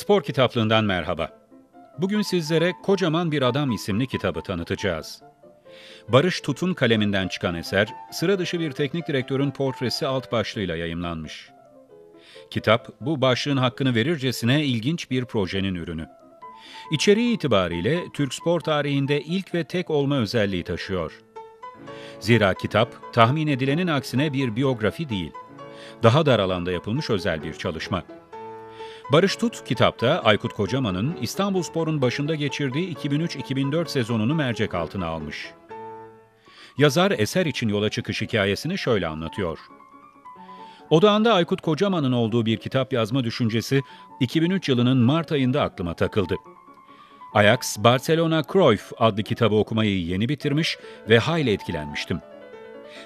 Spor kitaplığından merhaba. Bugün sizlere Kocaman Bir Adam isimli kitabı tanıtacağız. Barış Tutun kaleminden çıkan eser, sıra dışı bir teknik direktörün portresi alt başlığıyla yayımlanmış. Kitap, bu başlığın hakkını verircesine ilginç bir projenin ürünü. İçeriği itibariyle Türk spor tarihinde ilk ve tek olma özelliği taşıyor. Zira kitap, tahmin edilenin aksine bir biyografi değil, daha dar alanda yapılmış özel bir çalışma. Barış Tut kitapta Aykut Kocaman'ın İstanbulspor'un başında geçirdiği 2003-2004 sezonunu mercek altına almış. Yazar eser için yola çıkış hikayesini şöyle anlatıyor. Odağında Aykut Kocaman'ın olduğu bir kitap yazma düşüncesi 2003 yılının Mart ayında aklıma takıldı. Ajax, Barcelona Cruyff adlı kitabı okumayı yeni bitirmiş ve hayli etkilenmiştim.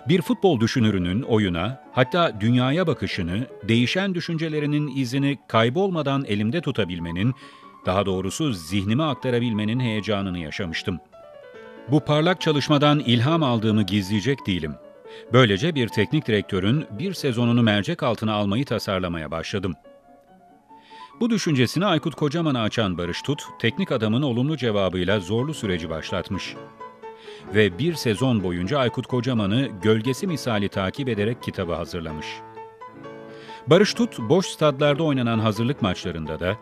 Bir futbol düşünürünün oyuna, hatta dünyaya bakışını, değişen düşüncelerinin izini kaybolmadan elimde tutabilmenin, daha doğrusu zihnime aktarabilmenin heyecanını yaşamıştım. Bu parlak çalışmadan ilham aldığımı gizleyecek değilim. Böylece bir teknik direktörün bir sezonunu mercek altına almayı tasarlamaya başladım. Bu düşüncesini Aykut Kocaman'a açan Barış Tut, teknik adamın olumlu cevabıyla zorlu süreci başlatmış ve bir sezon boyunca Aykut Kocaman'ı gölgesi misali takip ederek kitabı hazırlamış. Barış Tut, boş stadlarda oynanan hazırlık maçlarında da,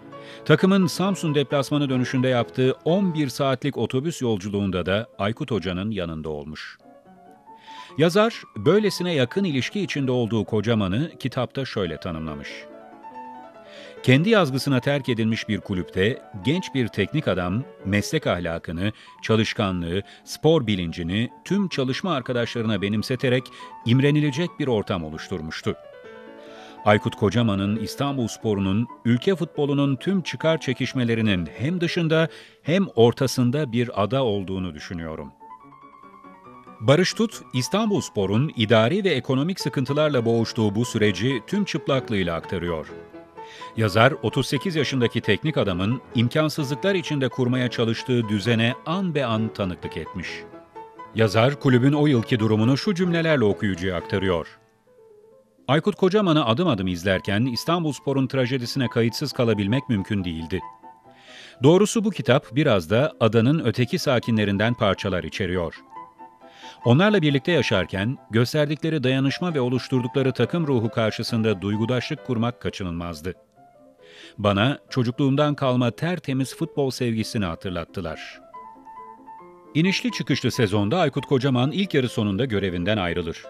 takımın Samsun deplasmanı dönüşünde yaptığı 11 saatlik otobüs yolculuğunda da Aykut Hoca'nın yanında olmuş. Yazar, böylesine yakın ilişki içinde olduğu Kocaman'ı kitapta şöyle tanımlamış. Kendi yazgısına terk edilmiş bir kulüpte genç bir teknik adam meslek ahlakını, çalışkanlığı, spor bilincini tüm çalışma arkadaşlarına benimseterek imrenilecek bir ortam oluşturmuştu. Aykut Kocaman'ın İstanbul Sporu'nun ülke futbolunun tüm çıkar çekişmelerinin hem dışında hem ortasında bir ada olduğunu düşünüyorum. Barış Tut, İstanbul Spor'un idari ve ekonomik sıkıntılarla boğuştuğu bu süreci tüm çıplaklığıyla aktarıyor. Yazar, 38 yaşındaki teknik adamın imkansızlıklar içinde kurmaya çalıştığı düzene an be an tanıklık etmiş. Yazar, kulübün o yılki durumunu şu cümlelerle okuyucuya aktarıyor. Aykut Kocaman'ı adım adım izlerken İstanbulspor'un trajedisine kayıtsız kalabilmek mümkün değildi. Doğrusu bu kitap biraz da adanın öteki sakinlerinden parçalar içeriyor. Onlarla birlikte yaşarken gösterdikleri dayanışma ve oluşturdukları takım ruhu karşısında duygudaşlık kurmak kaçınılmazdı. Bana çocukluğumdan kalma tertemiz futbol sevgisini hatırlattılar. İnişli çıkışlı sezonda Aykut Kocaman ilk yarı sonunda görevinden ayrılır.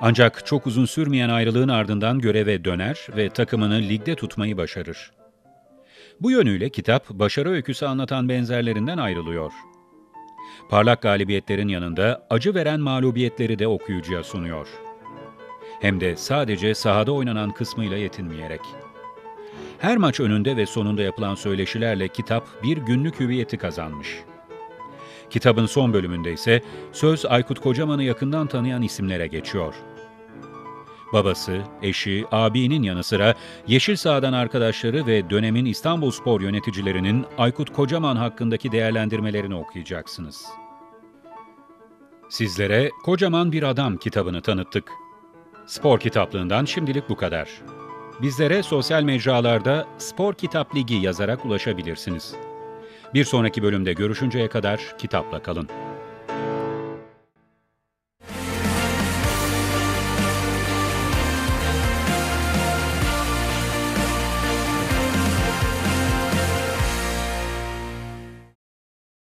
Ancak çok uzun sürmeyen ayrılığın ardından göreve döner ve takımını ligde tutmayı başarır. Bu yönüyle kitap başarı öyküsü anlatan benzerlerinden ayrılıyor. Parlak galibiyetlerin yanında acı veren mağlubiyetleri de okuyucuya sunuyor. Hem de sadece sahada oynanan kısmıyla yetinmeyerek. Her maç önünde ve sonunda yapılan söyleşilerle kitap bir günlük hüviyeti kazanmış. Kitabın son bölümünde ise söz Aykut Kocaman'ı yakından tanıyan isimlere geçiyor. Babası, eşi, abinin yanı sıra Yeşil Saha'dan arkadaşları ve dönemin İstanbulspor yöneticilerinin Aykut Kocaman hakkındaki değerlendirmelerini okuyacaksınız. Sizlere Kocaman Bir Adam kitabını tanıttık. Spor kitaplığından şimdilik bu kadar. Bizlere sosyal mecralarda Spor Kitap Ligi yazarak ulaşabilirsiniz. Bir sonraki bölümde görüşünceye kadar kitapla kalın.